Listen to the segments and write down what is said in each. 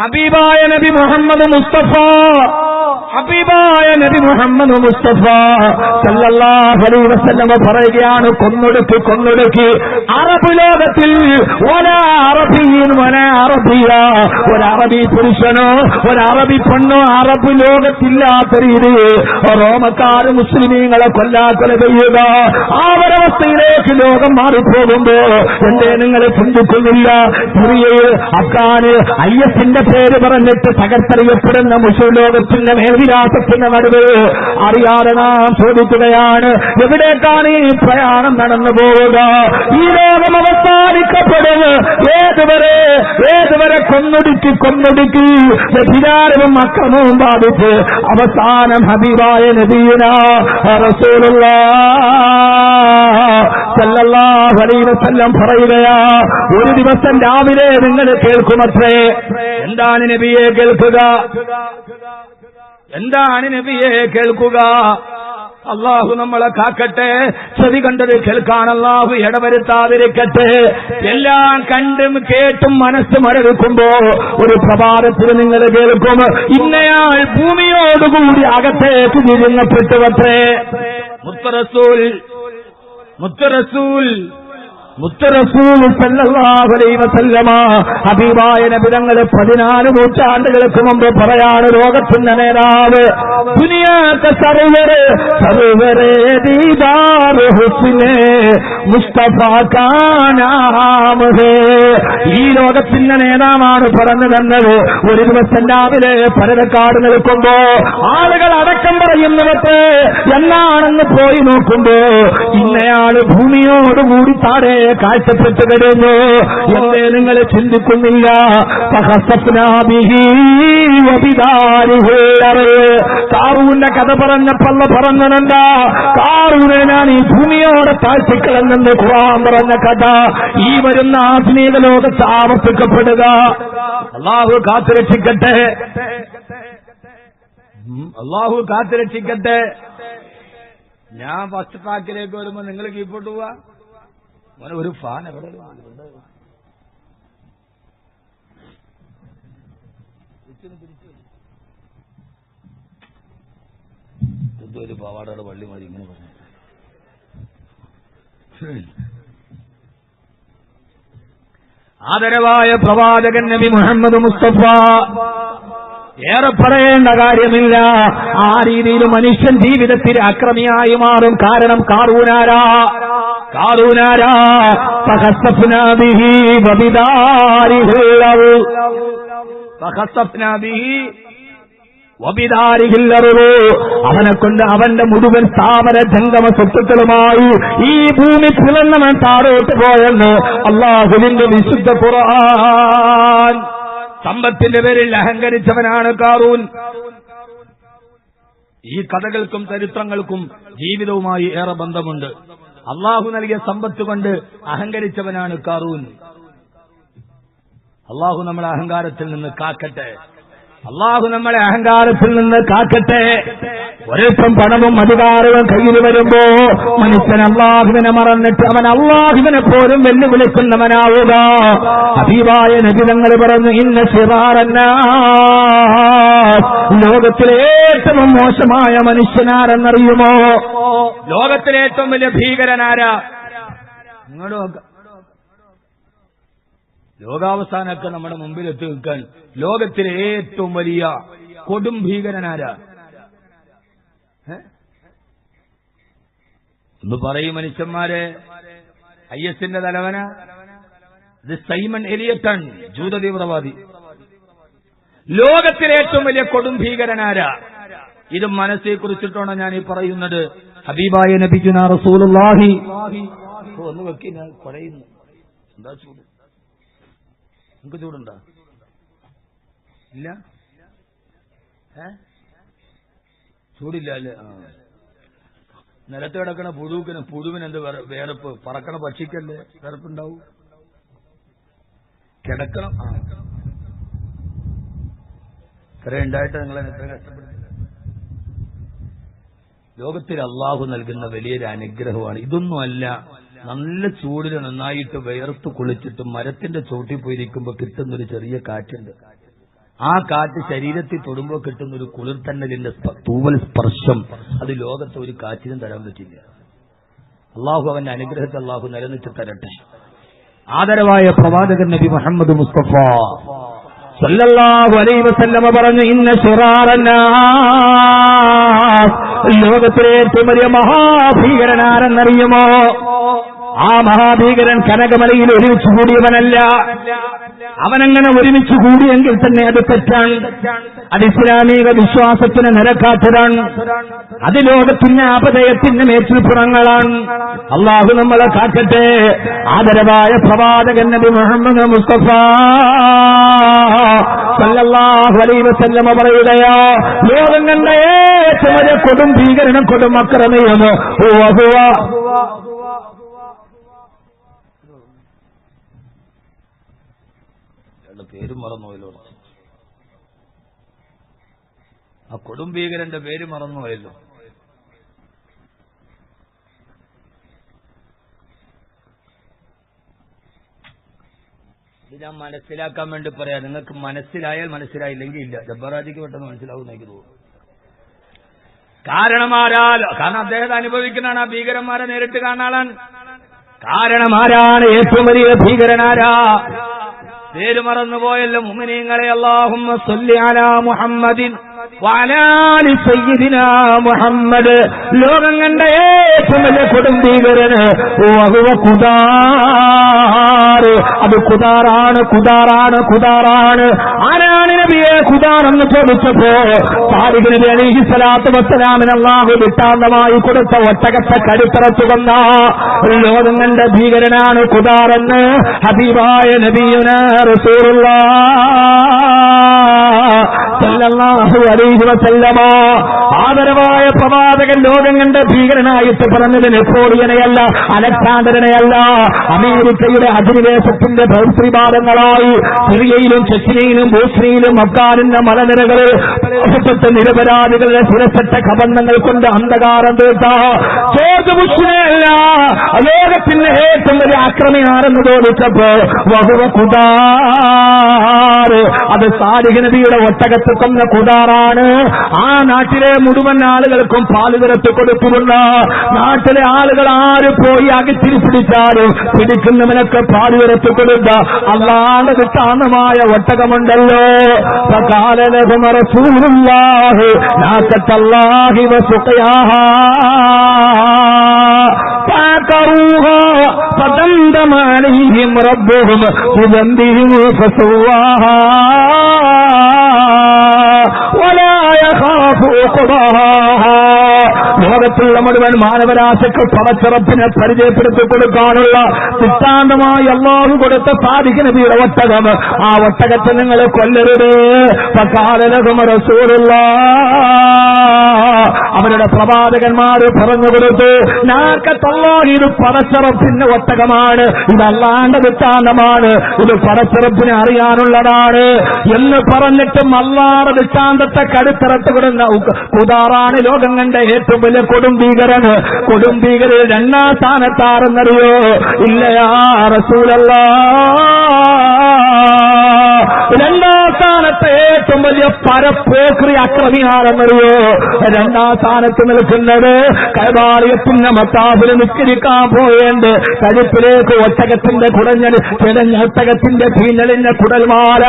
ഹബീബായ നബി മുഹമ്മദ് മുസ്തഫ ഹബീബായ നബി മുഹമ്മദ് മുസ്തഫ സല്ലല്ലാഹു അലൈഹി വസല്ലം പറയുകയാണ് കൊന്നൊടുക്ക് കൊന്നൊടുക്ക്. അറബ് ലോകത്തിൽ ഒരാ അറബിയും. ഒരാ അറബിയ ഒരറബി പുരുഷനോ ഒരറബി പെണ്ണോ അറബ് ലോകത്തില്ലാത്ത രീതിയിൽ റോമക്കാർ മുസ്ലിമീങ്ങളെ കൊല്ലാക്കൊല ചെയ്യുക. ആ ഒരവസ്ഥയിലേക്ക് ലോകം മാറിപ്പോകുമ്പോ എന്തേ നിങ്ങൾ ചിന്തിക്കുന്നില്ല സിറിയയിൽ അഫ്ഗാന് ഐ എസിന്റെ പേര് പറഞ്ഞിട്ട് തകർത്തറിയപ്പെടുന്ന മുസ്ലിം ലോകത്തിന്റെ മേൽവിലാസത്തിന്റെ നടുവ് അറിയാതെ നാം ചോദിക്കുകയാണ് എവിടേക്കാണ് ഈ പ്രയാണം നടന്നു പോവുക? ഈ ലോകം അവസാനിക്കപ്പെടും ഏതുവരെ? ഏതുവരെ കൊന്നൊടുക്കി കൊന്നൊടുക്കി? വ്യഭിചാരവും അക്രമവും ബാധിച്ച് അവസാനം ഹബീബായ നദീന റസൂലുള്ള വസല്ലം പറയുകയാ ഒരു ദിവസം രാവിലെ നിങ്ങൾ കേൾക്കുമത്രേ. എന്താണ് നബിയെ കേൾക്കുക? എന്താണ് നബിയെ കേൾക്കുക? അള്ളാഹു നമ്മളെ കാക്കട്ടെ. ചെവി കണ്ടത് കേൾക്കാൻ അള്ളാഹു ഇടവരുത്താതിരിക്കട്ടെ. എല്ലാം കണ്ടും കേട്ടും മനസ്സ് മരവിക്കുമ്പോ ഒരു പ്രഭാതത്തിൽ നിങ്ങൾ കേൾക്കും. ഇന്നയാൾ ഭൂമിയോടുകൂടി അകത്തേക്ക് തിരിഞ്ഞപ്പെട്ടുവത്രേ മുത്തറസൂൽ മുത്തറസൂൽ മുത്തറസൂൽ സല്ലല്ലാഹു അലൈഹി വസല്ലമ ഹബീബായ നബിതങ്ങൾ പതിനാല് നൂറ്റാണ്ടുകൾക്ക് മുമ്പ് പറയാണ് ലോകത്തിന്റെ നേതാവ്. സർവരെ ഈ ലോകത്തിന്റെ നേതാവാണ് പറഞ്ഞു തന്നത്. ഒരു ദിവസം രാവിലെ പരതക്കാട് നിൽക്കുമ്പോ ആളുകൾ അടക്കം പറയുന്നവർക്ക് എന്നാണെന്ന് പോയി നോക്കുമ്പോ ഇന്നയാൾ ഭൂമിയോടുകൂടി താഴെ കാഴ്ചപ്പെട്ടു കഴിഞ്ഞു എന്നെ നിങ്ങൾ ചിന്തിക്കുന്നില്ല. കാറൂന്റെ കഥ പറഞ്ഞപ്പള്ള പറഞ്ഞനണ്ട. കാറൂനെ ഞാൻ ഈ ഭൂമിയോടെ താഴ്ത്തിക്കളഞ്ഞെന്ന് ഖുറാൻ പറഞ്ഞ കഥ. ഈ വരുന്ന ആധുനിക ലോകത്ത് ആവർത്തിക്കപ്പെടുക. അള്ളാഹു കാത്തുരക്ഷിക്കട്ടെ. രക്ഷിക്കട്ടെ അള്ളാഹു കാത്തുരക്ഷിക്കട്ടെ. ഞാൻ ഫസ്റ്റ് ട്രാക്കിലേക്ക് വരുമ്പോ നിങ്ങൾ കീപ്പോട്ട് പോവാ. മോനെ ഒരു ഫാൻ എവിടെ? എന്തോ ഒരു പാവാടയുടെ പള്ളി മതി ഇങ്ങനെ പറഞ്ഞു. ആദരവായ പ്രവാചകൻ നബി മുഹമ്മദ് മുസ്തഫ ഏറെ പറയേണ്ട കാര്യമില്ല. ആ രീതിയിൽ മനുഷ്യൻ ജീവിതത്തിൽ അക്രമിയായി മാറും. കാരണം കാറൂനാരാ അവനെ കൊണ്ട് അവന്റെ മുഴുവൻ സ്ഥാപന ജംഗമ സ്വത്തുക്കളുമായി ഈ ഭൂമി പിളർന്നവൻ താഴോട്ട് പോയെന്ന് അള്ളാഹുവിന്റെ വിശുദ്ധ ഖുർആൻ. സമ്പത്തിന്റെ പേരിൽ അഹങ്കരിച്ചവനാണ് കാറൂൻ. ഈ കഥകൾക്കും ചരിത്രങ്ങൾക്കും ജീവിതവുമായി ഏറെ ബന്ധമുണ്ട്. അള്ളാഹു നൽകിയ സമ്പത്ത് കൊണ്ട് അഹങ്കരിച്ചവനാണ് കാറൂൻ. അള്ളാഹു നമ്മളെ അഹങ്കാരത്തിൽ നിന്ന് കാക്കട്ടെ. അള്ളാഹു നമ്മളെ അഹങ്കാരത്തിൽ നിന്ന് കാക്കട്ടെ. ഒരൽപ്പം പണവും അധികാരവും കയ്യിൽ വരുമ്പോ മനുഷ്യൻ അള്ളാഹുവിനെ മറന്നിട്ട് അവൻ അള്ളാഹുവിനെ പോലും വെല്ലുവിളിക്കുന്നവനാവുക. അതീവായ നബിതങ്ങൾ പറഞ്ഞു ഇന്ന ശിറാറന്ന ലോകത്തിലെ ഏറ്റവും മോശമായ മനുഷ്യനാരെന്നറിയുമോ? ലോകത്തിലെ ഏറ്റവും വലിയ ഭീകരനാരാ? ലോകാവസാനമൊക്കെ നമ്മുടെ മുമ്പിൽ എത്തി നിൽക്കാൻ ലോകത്തിലെ ഏറ്റവും വലിയ കൊടും ഭീകരനാരാ? ഒന്ന് പറയും മനുഷ്യന്മാരെ ഐ എസിന്റെ തലവന? ഇത് സൈമൺ എലിയട്ടൺ ജൂത തീവ്രവാദി. ലോകത്തിലെ ഏറ്റവും വലിയ കൊടും ഭീകരനാരാ? ഇത് മനസ്സിൽ കുറിച്ചിട്ടാണ് ഞാൻ ഈ പറയുന്നത്. ഹബീബായ നബിജുന റസൂലുള്ളാഹി. ഒന്ന് വെക്കി ഞാൻ പറയുന്നു എന്താ ചൂട്? നിങ്ങൾക്ക് ചൂടുണ്ടോ? ഇല്ല. ഏ? ചൂടില്ല അല്ലേ? ആ. നിലത്ത് കിടക്കണ പുഴുവിന് എന്ത് വേറെ- പറക്കണ പക്ഷിക്കല്ലേ വേറെപ്പുണ്ടാവും? കിടക്കണം. ആ. ഇത്ര ഉണ്ടായിട്ട് നിങ്ങൾ എത്ര കഷ്ടപ്പെടുന്നു ലോകത്തിൽ അള്ളാഹു നൽകുന്ന വലിയൊരു അനുഗ്രഹമാണ്. ഇതൊന്നുമല്ല നല്ല ചൂടിൽ നന്നായിട്ട് വിയർത്ത് കുളിച്ചിട്ട് മരത്തിന്റെ ചോട്ടിൽ പോയിരിക്കുമ്പോൾ കിട്ടുന്നൊരു ചെറിയ കാറ്റുണ്ട്. ആ കാറ്റ് ശരീരത്തിൽ തൊടുമ്പോൾ കിട്ടുന്ന ഒരു കുളിർത്തന്നലിന്റെ തൂവൽ സ്പർശം അത് ലോകത്തെ ഒരു കാറ്റിനും തരാൻ പറ്റില്ല. അള്ളാഹു അവന്റെ അനുഗ്രഹത്തെ അള്ളാഹു നിലനിർത്തി തരട്ടെ. ആദരവായ പ്രവാചകൻ നബി മുഹമ്മദ് മുസ്തഫ പറഞ്ഞു ഇന്ന ലോകത്തിലെ ഏറ്റവും വലിയ മഹാഭീകരനാരെന്നറിയുമോ? ആ മഹാഭീകരൻ കനകമലയിൽ ഒരുമിച്ച് കൂടിയവനല്ല. അവനങ്ങനെ ഒരുമിച്ച് കൂടിയെങ്കിൽ തന്നെ അത് തെറ്റാണ്. അത് ഇസ്ലാമിക വിശ്വാസത്തിന് നിരക്കാത്തതാണ്. അത് ലോകത്തിന്റെ അപദയത്തിന്റെ മേച്ചിൽപ്പുറങ്ങളാണ് അള്ളാഹു നമ്മളെ കാക്കട്ടെ. ആദരവായ പ്രവാചകൻ നബി മുഹമ്മദ് മുസ്തഫ സല്ലല്ലാഹു അലൈഹി വസല്ലമ പറയുകയോ ലോകം കണ്ട ഏറ്റവും കൊടും ഭീകരണം കൊടും പേര് മറന്നുപോയല്ലോ. ആ കൊടും ഭീകരന്റെ പേര് മറന്നുപോയല്ലോ. ഇത് ഞാൻ മനസ്സിലാക്കാൻ വേണ്ടി പറയാം. നിങ്ങൾക്ക് മനസ്സിലായാൽ മനസ്സിലായില്ലെങ്കിൽ ഇല്ല. ജബ്ബറാജിക്ക് പെട്ടെന്ന് മനസ്സിലാവും എനിക്ക് തോന്നുന്നു. കാരണം ആരാൽ കാരണം അദ്ദേഹത്തെ അനുഭവിക്കുന്നതാണ് ആ ഭീകരന്മാരെ നേരിട്ട് കാണാൻ. കാരണം ആരാണ് ഏറ്റവും വലിയ ഭീകരനാരാ. പേര് മറന്നുപോയല്ലോ മുമിനീങ്ങളെ. അള്ളാഹുമ്മ മുഹമ്മദിൻ. മുഹമ്മദ്. ലോകം കണ്ട ഏറ്റവും വലിയ കൊടും ഭീകരന് കുദാറ്. അത് കുതാറാണ് കുതാറാണ് കുതാറാണ് ആരാണ് നബിയെ കുതാർ എന്ന് ചോദിച്ചപ്പോ സാരിഖ് നബി അലൈഹി സ്വലാത്തു വസ്സലാമിന് അള്ളാഹു വിട്ടാന്തമായി കൊടുത്ത ഒട്ടകത്തെ കരുത്തറ തുകന്ന ലോകം കണ്ട ഭീകരനാണ് കുതാറെന്ന് ഹബീബായ നബിയുന റസൂലുള്ള. സല്ലല്ലാഹു അലൈഹി വസല്ലമ ആദരവായ പ്രവാചകൻ ലോകം കണ്ട ഭീകരനായിട്ട് പറഞ്ഞത് നെപ്പോളിയനെയല്ല അലക്സാണ്ടറിനെയല്ല അമേരിക്കയുടെ അധിനിവേശത്തിന്റെ ഭൗത്രിപാദങ്ങളായി സിറിയയിലും ചെച്ചിനയിലും ബോസ്നിയയിലും അഫ്ഗാനിന്റെ മലനിരകളിൽ പ്രദേശത്തെ നിരപരാധികളുടെ സുരക്ഷ കബന്ധങ്ങൾ കൊണ്ട് അന്ധകാരം തീർത്ത ജോർജ് ലോകത്തിന്റെ ഏറ്റവും വലിയ ആക്രമിയാണെന്ന് തോന്നിച്ചപ്പോ വഹുവ കുദാറ് അത് സാരിക നബിയുടെ ഒട്ടകത്ത് കൊന്ന കുടാറാണ് ആ നാട്ടിലെ മുഴുവൻ ആളുകൾക്കും പാല് നിരത്ത് കൊടുക്കുന്നുണ്ട് നാട്ടിലെ ആളുകൾ ആര് പോയി അകത്തിരി പിടിച്ചാലും പിടിക്കുന്നവനൊക്കെ പാല് നിരത്ത് കൊടുക്ക അല്ലാണ്ട് വിട്ടാന്നമായ ഒട്ടകമുണ്ടല്ലോ فقال رسول الله ناقة الله وسقياها فعقروها فدمدم عليهم ربهم بذنبهم فسواها يخاف عقباها ലോകത്തുള്ള മുഴുവൻ മാനവരാശിക്ക് പടച്ചിറപ്പിനെ പരിചയപ്പെടുത്തി കൊടുക്കാനുള്ള സിദ്ധാന്തമായി അള്ളാഹു കൊടുത്ത സാധിക നബിയുടെ ഒട്ടകം. ആ ഒട്ടകത്തെ നിങ്ങൾ കൊല്ലരുത്. റസൂലുള്ള. അവരുടെ പ്രവാചകന്മാർ പറഞ്ഞു കൊടുത്തു നാക്കത്തല്ലാഹി ഇത് പടച്ചിറപ്പിന്റെ ഒട്ടകമാണ്. ഇത് അല്ലാണ്ട് ഇത് പടച്ചിറപ്പിനെ അറിയാനുള്ളതാണ്. എന്ന് പറഞ്ഞിട്ടും അല്ലാതെ ദൃഷ്ടാന്തത്തെ കടുത്തിറത്ത് കൊടുന്ന കുതാറാണ് ലോകം ഏറ്റവും വലിയ കൊടും ഭീകരൻ രണ്ടാം സ്ഥാനത്താറെന്നറിയോ ഇല്ലയാ റസൂലല്ല. ഏറ്റവും വലിയ പരപ്പോക്രി അക്രമിയാണെന്നറിയോ? രണ്ടാം സ്ഥാനത്ത് നിൽക്കുന്നത് കൈവാറിയത്തിന്റെ മത്താബിൽ നിസ്കരിക്കാൻ പോയേണ്ട. കഴുപ്പിലേക്ക് ഒറ്റകത്തിന്റെ കുടഞ്ഞൽ കിടഞ്ഞ ഒട്ടകത്തിന്റെ പീഞ്ഞലിന്റെ കുടൽമാല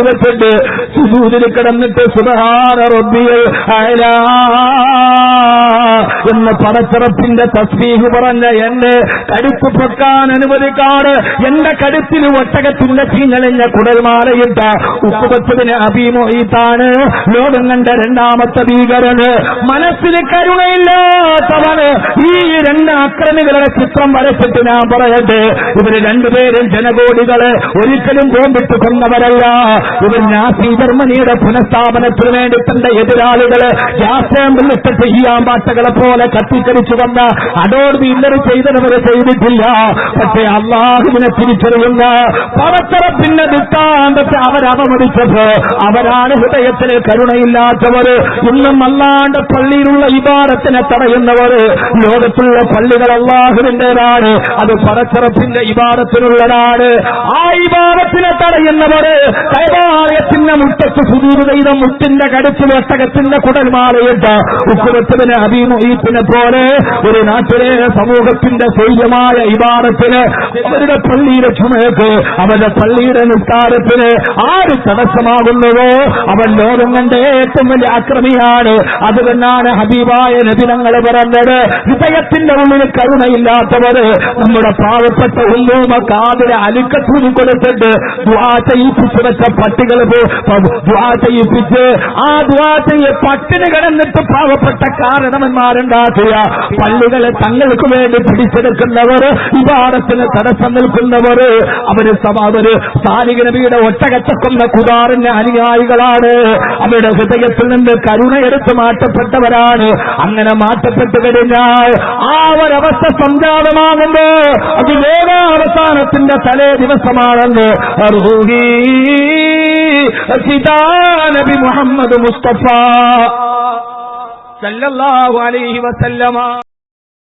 വെച്ചിട്ട് സുസൂതിൽ കിടന്നിട്ട് സുധാര റബ്ബിയൽ അയലാ എന്ന് പടച്ചിറപ്പിന്റെ തസ്ബീഹ് പറഞ്ഞ എന്നെ കടുപ്പ് പൊക്കാൻ അനുവദിക്കാറ് എന്റെ കടുത്തിന് ഒട്ടകത്തിന്റെ ചീഞ്ഞളിഞ്ഞ കുടൽമാലയിട്ട ഉപ്പുപച്ചതിന് അഭിമുഖീത്താണ്. ലോകം കണ്ട രണ്ടാമത്തെ ഭീകരന് മനസ്സിന് കരുണയില്ലാത്തവന് ഈ രണ്ട് അക്രമികളുടെ ചിത്രം വരച്ചിട്ട് ഞാൻ പറയട്ടെ. ഇവർ രണ്ടുപേരും ജനകോടികളെ ഒരിക്കലും ബോംബിട്ട് കൊന്നവരല്ല. ഇവർ നാസി ജർമ്മനിയുടെ പുനഃസ്ഥാപനത്തിന് വേണ്ടി തന്റെ എതിരാളികൾ ഗ്യാസ് ചെയ്യാൻ ഈ പോലെ കത്തിക്കരിച്ചു വന്ന അടോട് ഇന്നലെ ചെയ്തവരെ ചെയ്തിട്ടില്ല. പക്ഷേ അള്ളാഹുവിനെ തിരിച്ചറിയുന്ന പടത്തറപ്പിന്റെ ദൃഷ്ടാന്തത്തെ അവർ മതിച്ചപ്പോ അവരാണ് ഹൃദയത്തിന് കരുണയില്ലാത്തവർ ഇന്നും അല്ലാണ്ട് പള്ളിയിലുള്ള ഇബാദത്തിനെ തടയുന്നവർ. ലോകത്തുള്ള പള്ളികൾ അള്ളാഹുവിന്റേതാണ്. അത് പടച്ചിറപ്പിന്റെ ഇബാരത്തിനുള്ളതാണ് ആ ഇബാദത്തിനെ തടയുന്നവര് കൈവാലയത്തിന്റെ മുറ്റത്ത് സുദൂർ ചെയ്ത മുട്ടിന്റെ കടുത്ത് വെട്ടകത്തിന്റെ കുടൽമാലയിട്ട് ഉക്കുവത്തുവിന് അഭിമുഖീപ്പിനെ പോലെ ഒരു നാട്ടിലെ സമൂഹത്തിന്റെ സ്വൈര്യമായ ഇബാറത്തിന് അവരുടെ പള്ളിയുടെ ചുമക്ക് അവരുടെ പള്ളിയുടെ നിസ്കാരത്തിന് ആര് തടസ്സമാകുന്നുവോ അവൻ ലോകം കണ്ട ഏറ്റവും വലിയ അക്രമിയാണ്. അതുകൊണ്ടാണ് ഹബീബായ നബിനങ്ങൾ പറഞ്ഞത് ഹൃദയത്തിന്റെ ഉള്ളിൽ കരുണയില്ലാത്തവര് നമ്മുടെ പാവപ്പെട്ട ഉമ്മൂമ കാതിലെ അലുക്കത്തൂരി കൊടുത്തിട്ട് ദ്വാ ചെയ്യിപ്പിച്ചു വെച്ച പട്ടികൾ ദ്വാ ചെയ്യിപ്പിച്ച് ആ ദ്വാ ചെയ്യ പട്ടിണി കിടന്നിട്ട് പാവപ്പെട്ട കാരണവന്മാരുണ്ടാക്കിയ പള്ളികളെ തങ്ങൾക്ക് വേണ്ടി പിടിച്ചെടുക്കുന്നവർ വിവാദത്തിന് തടസ്സം നിൽക്കുന്നവർ അവർ അവർ സാലിക നബിയുടെ ഒറ്റകച്ചക്കൊന്ന കുതാറിന്റെ അനുയായികളാണ്. അവരുടെ ഹൃദയത്തിൽ നിന്ന് കരുണ എടുത്ത് മാറ്റപ്പെട്ടവരാണ്. അങ്ങനെ മാറ്റപ്പെട്ടു കഴിഞ്ഞാൽ ആ ഒരവസ്ഥ സംജാതമാകുമ്പോ അത് വേഗാവസാനത്തിന്റെ തലേ ദിവസമാണെന്ന് മുഹമ്മദ് മുസ്തഫ. സല്ലല്ലാഹു അലൈഹി വസല്ലമ.